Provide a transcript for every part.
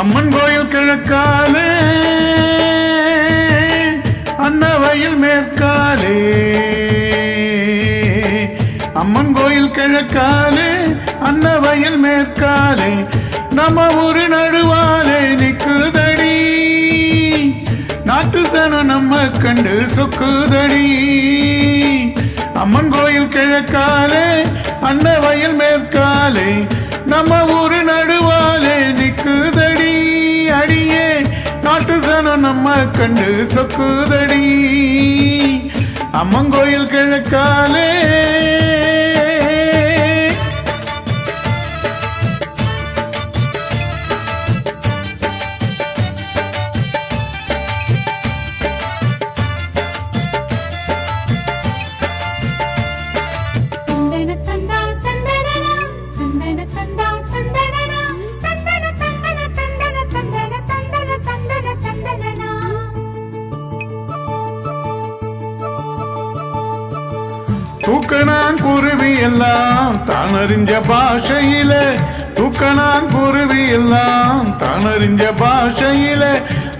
அம்மன் கோயில் கிழக்காலே அன்னவயில் மேற்காலே. அம்மன் கோயில் கிழக்காலே அன்னவயில் மேற்காலே. நம்ம ஊரு நடுவாலே நிக்குதடி நாட்டு சனம் நம்ம கண்டு சொக்குதடி. அம்மன் கோயில் கிழக்காலே அன்னவயில் மேற்காலே. நம்ம ஊரு நடுவாலே நிக்குதடி அடியே. நாட்டு சனம் நம்ம கண்டு சொக்குதடி. அம்மங்கோயில் கிழக்காலே தூக்கணான் குருவி எல்லாம் தான் அறிஞ்ச பாஷையில தூக்கணான் குருவி எல்லாம் தான் அறிஞ்ச பாஷையில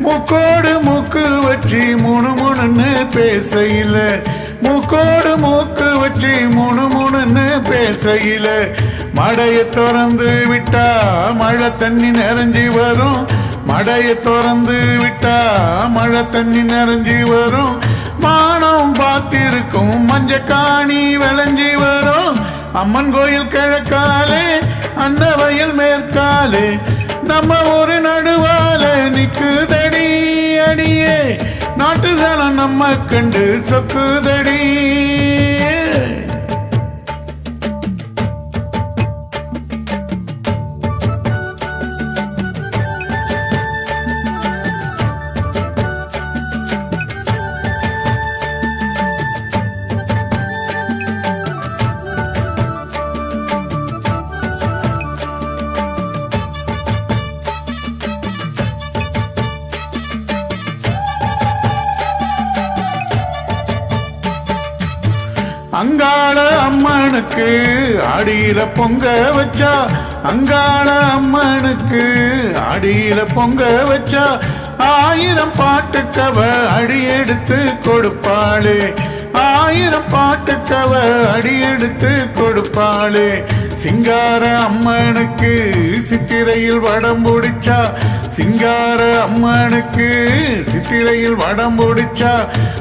முக்கோடு மூக்கு வச்சு முணு முணுன்னு பேசையில முக்கோடு மூக்கு வச்சு முணு முணுன்னு பேசையில. மடையை திறந்து விட்டா மழை தண்ணி நிறைஞ்சி வரும். மடையை திறந்து விட்டா மழை தண்ணி நிறைஞ்சி வரும். மானம் பார்த்திருக்கும். மஞ்ச காணி விளைஞ்சி வரும். அம்மன் கோயில் கிழக்காலே அந்த வயல் மேற்காலே. நம்ம ஒரு நடுவால நிக்குதடி அடியே. நாட்டு சனம் நம்ம கண்டு சொக்குதடி. அங்காள அம்மனுக்கு அடியில பொங்க வச்சா அங்காள அம்மனுக்கு அடியில பொங்க வச்சா ஆயிரம் பாட்டுக்கவ அடி எடுத்து கொடுப்பாளே. ஆயிரம் பாட்டுக்கவ அடி எடுத்து கொடுப்பாளே. சிங்கார அம்மனுக்கு சித்திரையில் வடம் பிடிச்சா சிங்கார அம்மனுக்கு சித்திரையில் வடம் பிடிச்சா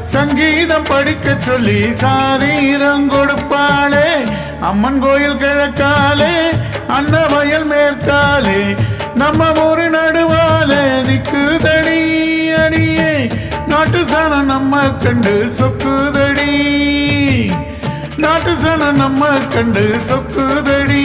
சங்கீதம் படிக்க சொல்லி சாரீரம் கொடுப்பாளே. அம்மன் கோயில் கிழக்காலே அன்ன வயல் மேற்காலே நம்ம ஊரு நடுவாலே நிக்குதடி அடியே. நாட்டு சனம் நம்ம கண்டு சொக்குதடி. நாட்டு சனம் நம்ம கண்டு சொக்குதடி.